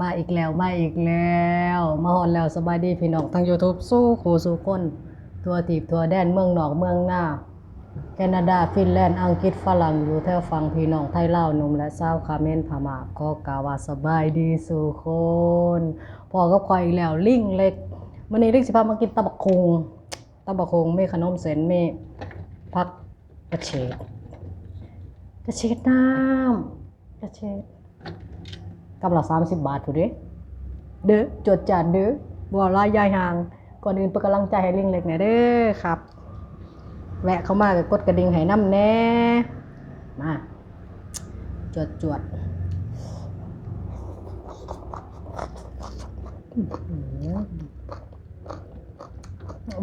มาอีกแล้วมาอีกแล้ว มาฮอนแล้วสบายดีพี่น้องทาง YouTube สู้ขู่สู้คนทัวทีบทัวแดนเมืองนอกเมืองหน้า แคนาดาฟินแลนด์อังกฤษฝรั่งอยู่แถวฝั่งพี่น้องไทยลาวนุ่มและสาวคาเมนพม่าก็กล่าวาสบายดีสู่คนพอกับคอยอีกแล้วลิงเล็กมื้อนี้ลิงสิพามากินตะบักคงตะบักคงไมีขนมเส้นมีผักกระเฉดกระเฉดน้ำกระเฉด กำลังสามสิบบาทถูกดิเด้อจดจัดเด้อบัวลายยายห่าง ก่อนอื่นเป็นกำลังใจให้ลิงเล็กหน่อยเด้อครับ แวะเข้ามาก็กดกระดิ่งให้น้ำแน่ มาจวดจวด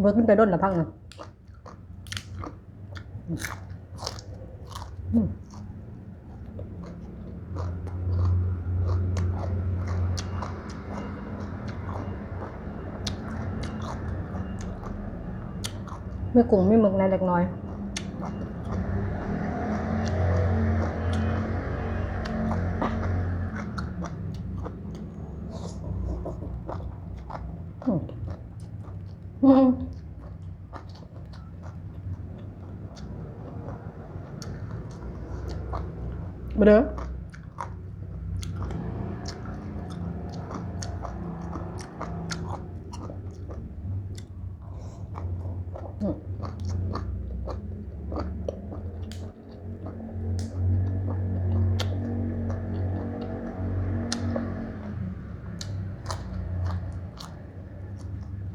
เบิกขึ้นไปด้นละพังนะ ไม่กุ้งไม่หมึกในเล็กน้อย อืมอืมมาเด้อ อืม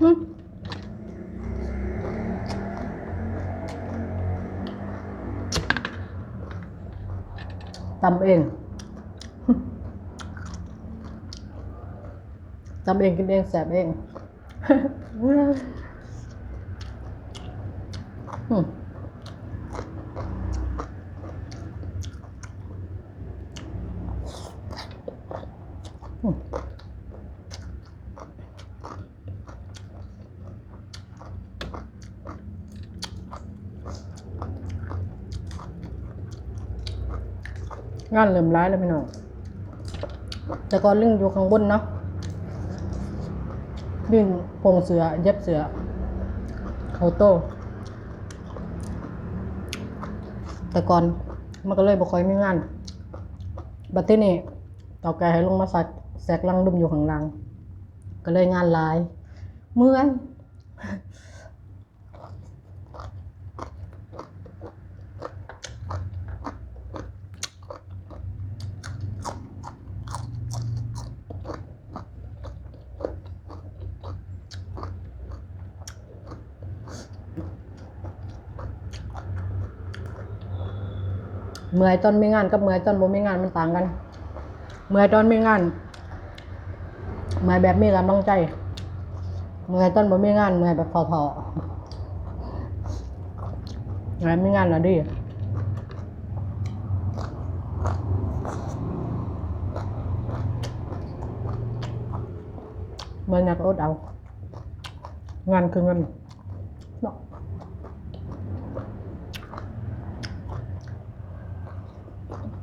อืมตำเองตำเองกินเองแสบเอง งานเริ่มร้ายแล้วพี่น้อง แต่ก่อนลึงอยู่ข้างบนเนาะลึงพงเสือ เย็บเสือเขาโต แต่ก่อนมันก็เลยบ่ค่อยมีงาน บัดที่นี่เต่าแกให้ลงมาสักแซกลังดุมอยู่ข้างล่าง ก็เลยงานหลาย เมื่อย เมื่อยตอนไมีงานกับเมื่อยตอนบ่มีงานมันต่างกัน เมื่อยตอนไมีงาน เมื่อยแบบมีกำลังใจ เมื่อยตอนบ่มีงาน เมื่อยแบบท้อๆเมื่อยมีงานแล้วดิเมื่อยนักอดเอา งานคือเงินเนาะ เด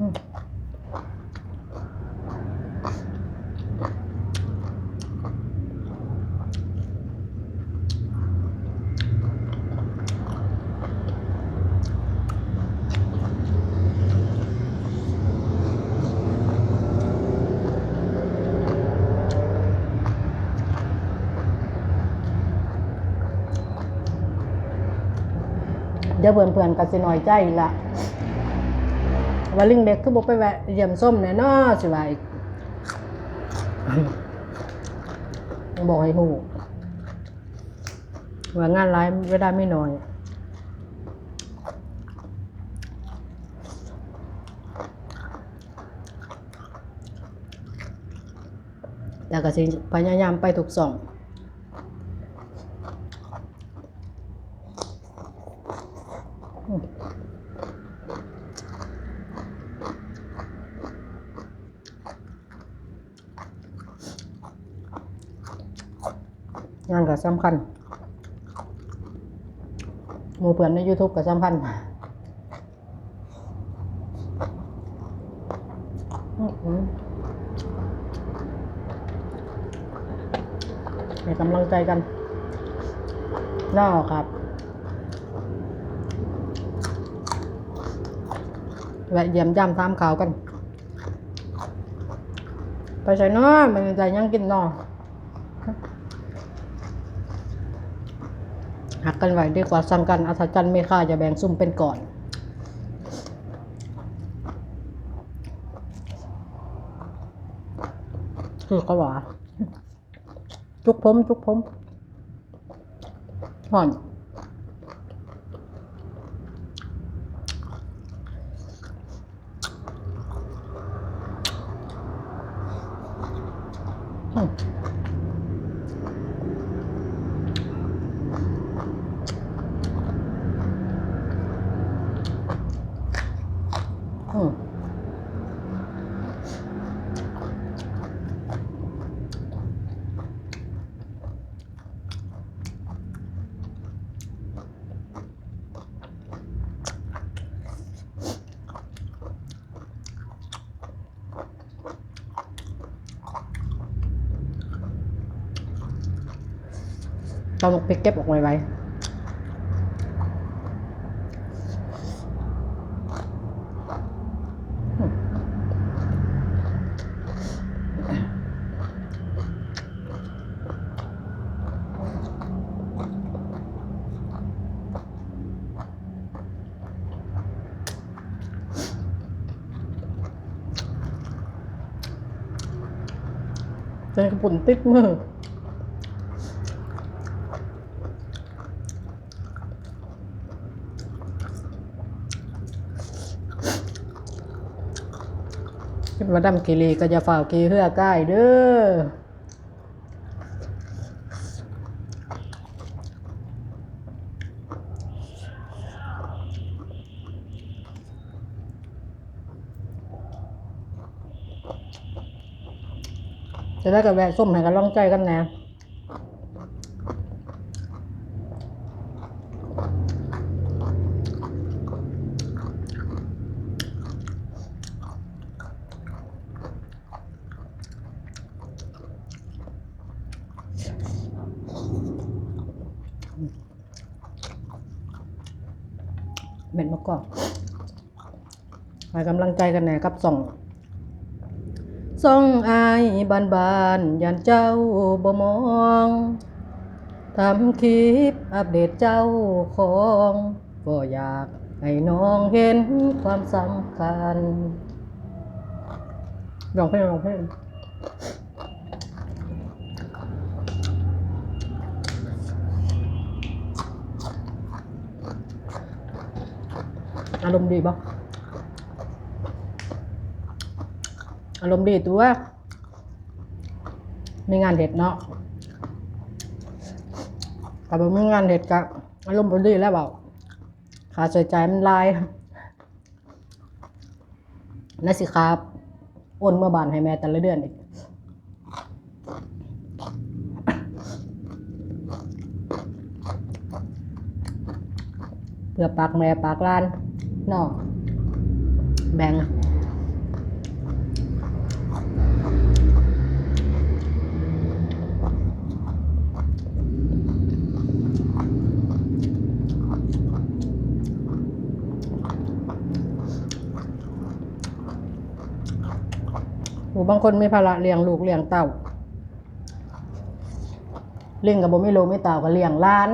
ี๋ยวเพื่อนๆก็สิน้อยใจละ ว่าลิงเด็กคือบอกไปแวะเยี่ยมส้มแน่นอสิว่าอีกบอกให้หูว่างานร้ายเวลาไม่น้อยแต่ก็สิพยายามไปทุกส่อง งานก็สำคัญหมู่เพื่อนใน YouTube ก็สำคัญให้กำลังใจกันเนาครับแวะเยี่ยมย่ำตามข่าวกัน ไปใส่นาะมันใจยังกินเนาะหั กกันไว้ดีกว่าสั่งกันอัศจรรย์ไม่ค่าจะแบ่งซุ่มเป็นก่อน คือเขาว่าจุกผมจุกผมห่อน อืมเราไปเก็บออกไว้ไว้เจอกระปุ่นติดมือว่าดำกิรีก็จะฝ่าวกีเฮือใกล้เด้อ จะได้กับแวะส้มให้กันล่องใจกันแนะเม็ดมะกอกให้กำลังใจกันแน่กับส่อง ส่องอายบานบานยันเจ้าบ่มองทำคลิปอัปเดตเจ้าของก็อยากให้น้องเห็นความสำคัญร้องเพลงร้องเพลงอารมณ์ดีบ่ อารมณ์ดีตัวมีงานเด็ดเนาะแต่บ่มีงานเด็ดกะอารมณ์บ่ดีแล้วเปล่าค่าใช้จ่ายมันลายนั่นสิครับโอนเมื่อบานให้แม่แต่ละเดือนอีกเพื่อปากแม่ปากล้านเนาะแบ่ง โอ้ บางคนไมีภาระเลี้ยงลูกเลี้ยงเต้าเลี้ยงกับบ่มีลูกมีเต่าก็เลี้ยงล้าน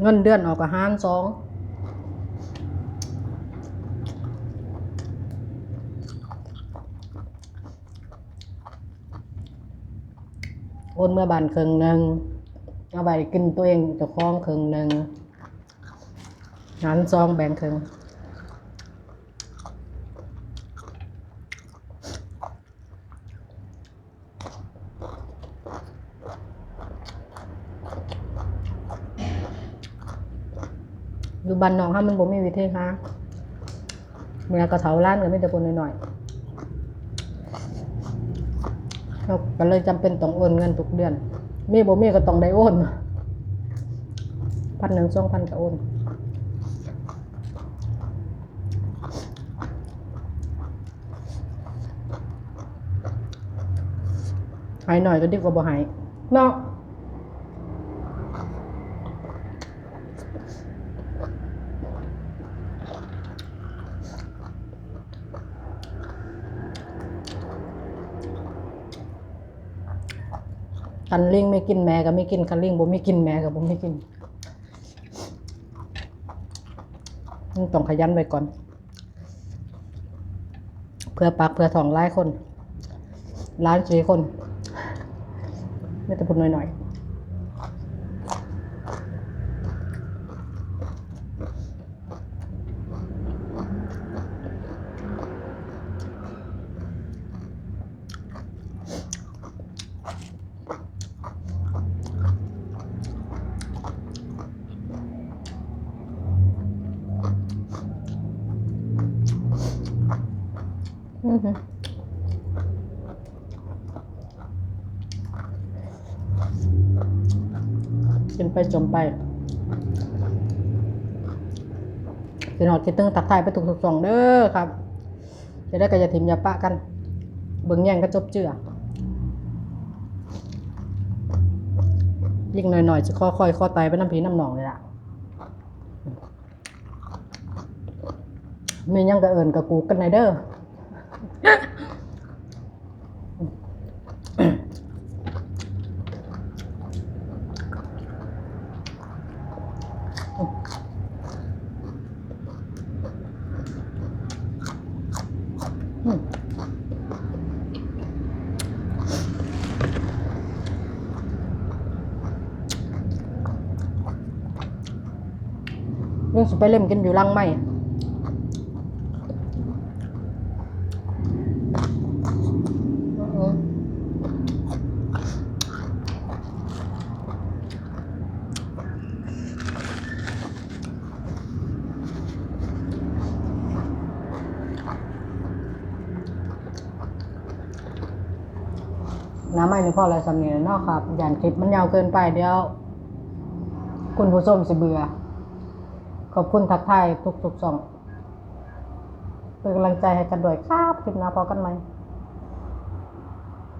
เงินเดือนออกกับห้ารสองโอนเมื่อบานครึ่งหนึ่ง เอาไปกินตัวเองเจะคล้าของครึ่งหนึ่งหารสองแบ่งครึ่งอยู่บ้านน้องห้ามันบ่มีวิธีหาเมื่อกระเถาล้านก็ไม่แต่คนหน่อยๆเราก็เลยจำเป็นต้องโอนเงินทุกเดือน เม่บ่เม่ก็ต้องได้โอนพันหนึ่งสองพันก็โอนหายหน่อยก็ดีกว่าบ่หายเนาะ คันลิงไม่กินแม่ก็ไม่กินคันลิงบ่ไม่กินแม่ก็บ่ไม่กินมันต้องขยันไว้ก่อน เพื่อปากเพื่อทองหลายคนล้านสี่คนไม่แต่พูดหน่อยๆ กินไปจมไปกินหอดกินตึงตักทายไปถูกถูกสองเด้อครับ จะได้กระยาถิมยาปะกัน เบิ่งแย่งก็จบเจือยิ่งหน่อยๆจะค่อยๆข้อไตไปน้ำผีน้ำหนองเลยล่ะมียังกระเอินกับกูกันในเด้อ เรื่องสิไปเล่มกันอยู่ลังไหม น้ำไม่นี่พ่ออะไรสำเนียงเนาะครับย่านคลิปมันยาวเกินไปเดี๋ยว คุณผู้ชมสิเบื่อ ขอบคุณทักทายทุกๆสองเป็นกำลังใจให้กันด้วยครับคลิปหน้าพอกันไหม